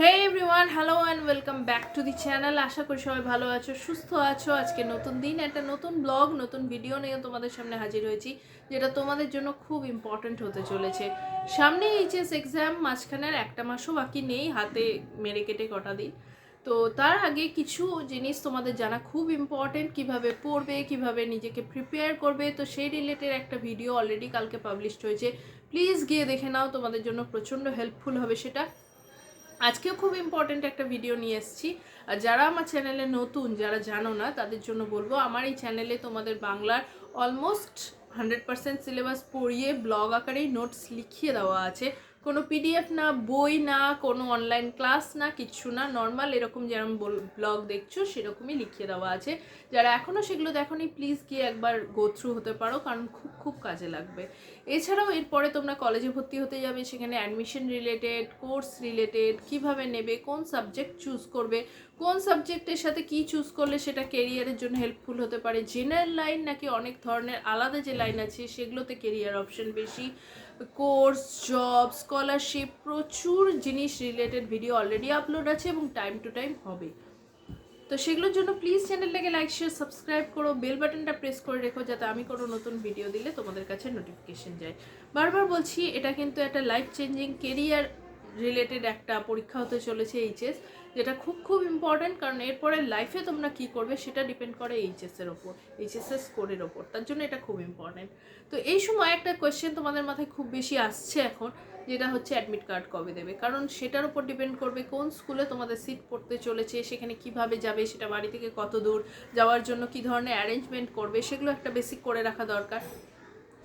Hey everyone hello and welcome back to the channel আশা করি সবাই ভালো আছো, সুস্থ আছো। আজকে নতুন দিন, একটা নতুন ব্লগ নতুন ভিডিও নিয়ে তোমাদের সামনে হাজির হয়েছি, যেটা তোমাদের জন্য খুব ইম্পর্ট্যান্ট হতে চলেছে। সামনে এইচএস এক্সাম মাঝখানের একটা মাসও বাকি নেই, হাতে মেরে কেটে কটা দিন। তো তার আগে কিছু জিনিস তোমাদের জানা খুব ইম্পর্টেন্ট কীভাবে পড়বে, কীভাবে নিজেকে প্রিপেয়ার করবে। তো সেই রিলেটেড একটা ভিডিও অলরেডি কালকে পাবলিশড হয়েছে। প্লিজ গিয়ে দেখে নাও, তোমাদের জন্য প্রচণ্ড হেল্পফুল হবে সেটা। আজকেও খুব ইম্পর্টেন্ট একটা ভিডিও নিয়ে এসেছি। আর যারা আমার চ্যানেলে নতুন, যারা জানো না, তাদের জন্য বলব, আমার এই চ্যানেলে তোমাদের বাংলার অলমোস্ট হান্ড্রেড পার্সেন্ট সিলেবাস পড়িয়ে ব্লগ আকারেই নোটস লিখিয়ে দেওয়া আছে। কোনো পিডিএফ না, বই না, কোনো অনলাইন ক্লাস না কিচ্ছু না। নর্মাল এরকম যেরকম ব্লগ দেখছ, সেরকমই লিখিয়ে দেওয়া আছে। যারা এখনও সেগুলো দেখোনি প্লিজ গিয়ে একবার গো থ্রু হতে পারো, কারণ খুব খুব কাজে লাগবে। এছাড়াও এরপরে তোমরা কলেজে ভর্তি হতে যাবে, সেখানে অ্যাডমিশন রিলেটেড কোর্স রিলেটেড কীভাবে নেবে, কোন সাবজেক্ট চুজ করবে, কোন সাবজেক্টের সাথে কি চুজ করলে সেটা কেরিয়ারের জন্য হেল্পফুল হতে পারে। জেনারেল লাইন নাকি অনেক ধরনের, আলাদা যে লাইন আছে, সেগুলোতে কেরিয়ার অপশন বেশি। কোর্স জব স্কলারশিপ প্রচুর জিনিস রিলেটেড ভিডিও অলরেডি আপলোড আছে এবং টাইম টু টাইম হবে। তো সেগুলোর জন্য প্লিজ চ্যানেলটাকে লাইক শেয়ার সাবস্ক্রাইব করো। বেল বাটনটা প্রেস করে রেখো যাতে আমি কোনো নতুন ভিডিও দিলে তোমাদের কাছে নোটিফিকেশন যায়। বারবার বলছি, এটা কিন্তু একটা লাইফ চেঞ্জিং কেরিয়ার রিলেটেড একটা পরীক্ষা হতে চলেছে এইচএস যেটা খুব খুব ইম্পর্ট্যান্ট কারণ এরপরে লাইফে তোমরা কি করবে সেটা ডিপেন্ড করে এইচএসের ওপর এইচএসের স্কোরের ওপর, তার জন্য এটা খুব ইম্পর্ট্যান্ট তো এই সময় একটা কোয়েশ্চেন তোমাদের মাথায় খুব বেশি আসছে এখন, যেটা হচ্ছে অ্যাডমিট কার্ড কবে দেবে? কারণ সেটার উপর ডিপেন্ড করবে কোন স্কুলে তোমাদের সিট পড়তে চলেছে, সেখানে কীভাবে যাবে, সেটা বাড়ি থেকে কত দূর, যাওয়ার জন্য কি ধরনের অ্যারেঞ্জমেন্ট করবে, সেগুলো একটা বেসিক করে রাখা দরকার।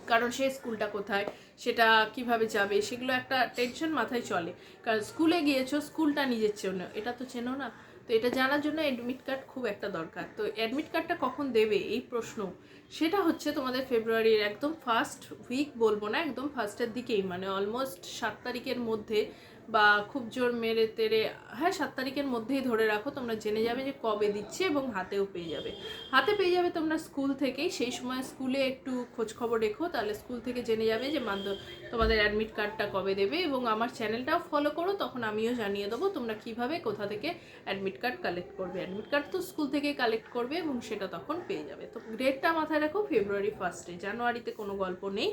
কারণ সে স্কুলটা কোথায়, সেটা কীভাবে যাবে, সেগুলো একটা টেনশন মাথায় চলে। কারণ স্কুলে গিয়েছো, স্কুলটা নিজের চেনো এটা তো চেনো না। তো এটা জানার জন্য অ্যাডমিট কার্ড খুব একটা দরকার। তো অ্যাডমিট কার্ডটা কখন দেবে, এই প্রশ্ন। সেটা হচ্ছে তোমাদের ফেব্রুয়ারির একদম ফার্স্ট উইক বলব না, একদম ফার্স্টের দিকেই মানে অলমোস্ট সাত তারিখের মধ্যে বা খুব জোর মেরে তেরে হ্যাঁ সাত তারিখের মধ্যেই ধরে রাখো, তোমরা জেনে যাবে যে কবে দিচ্ছে এবং হাতেও পেয়ে যাবে। হাতে পেয়ে যাবে তোমরা স্কুল থেকেই, সেই সময় স্কুলে একটু খোঁজ খবর রেখো, তাহলে স্কুল থেকে জেনে যাবে যে মাধ্য তোমাদের অ্যাডমিট কার্ডটা কবে দেবে এবং আমার চ্যানেলটাও ফলো করো, তখন আমিও জানিয়ে দেবো তোমরা কীভাবে, কোথা থেকে অ্যাডমিট কার্ড কালেক্ট করবে। অ্যাডমিট কার্ড তো স্কুল থেকে কালেক্ট করবে এবং সেটা তখন পেয়ে যাবে। তো ডেটটা মাথায় রাখো ফেব্রুয়ারি ফার্স্টে জানুয়ারিতে কোনো গল্প নেই।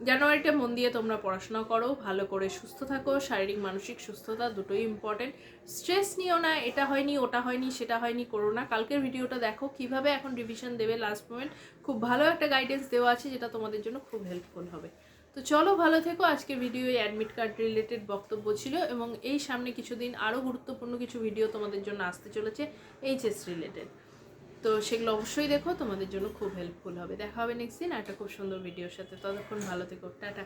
জানুয়ারিটা মন দিয়ে তোমরা পড়াশোনা করো, ভালো করে সুস্থ থাকো, শারীরিক, মানসিক সুস্থতা দুটোই ইম্পর্টেন্ট স্ট্রেস নিও না, এটা হয়নি, ওটা হয়নি, সেটা হয়নি, করো না। কালকের ভিডিওটা দেখো, কীভাবে এখন রিভিশন দেবে লাস্ট মোমেন্ট খুব ভালো একটা গাইডেন্স দেওয়া আছে, যেটা তোমাদের জন্য খুব হেল্পফুল হবে। তো চলো ভালো থেকো, আজকে ভিডিও অ্যাডমিট কার্ড রিলেটেড বক্তব্য ছিল এবং এই সামনে কিছুদিন আরও গুরুত্বপূর্ণ কিছু ভিডিও তোমাদের জন্য আসতে চলেছে এইচএস রিলেটেড তো সেগুলো অবশ্যই দেখো, তোমাদের জন্য খুব হেল্পফুল হবে। দেখা হবে নেক্সট দিন একটা খুব সুন্দর ভিডিওর সাথে। ততক্ষণ ভালো থেকো, টাটা।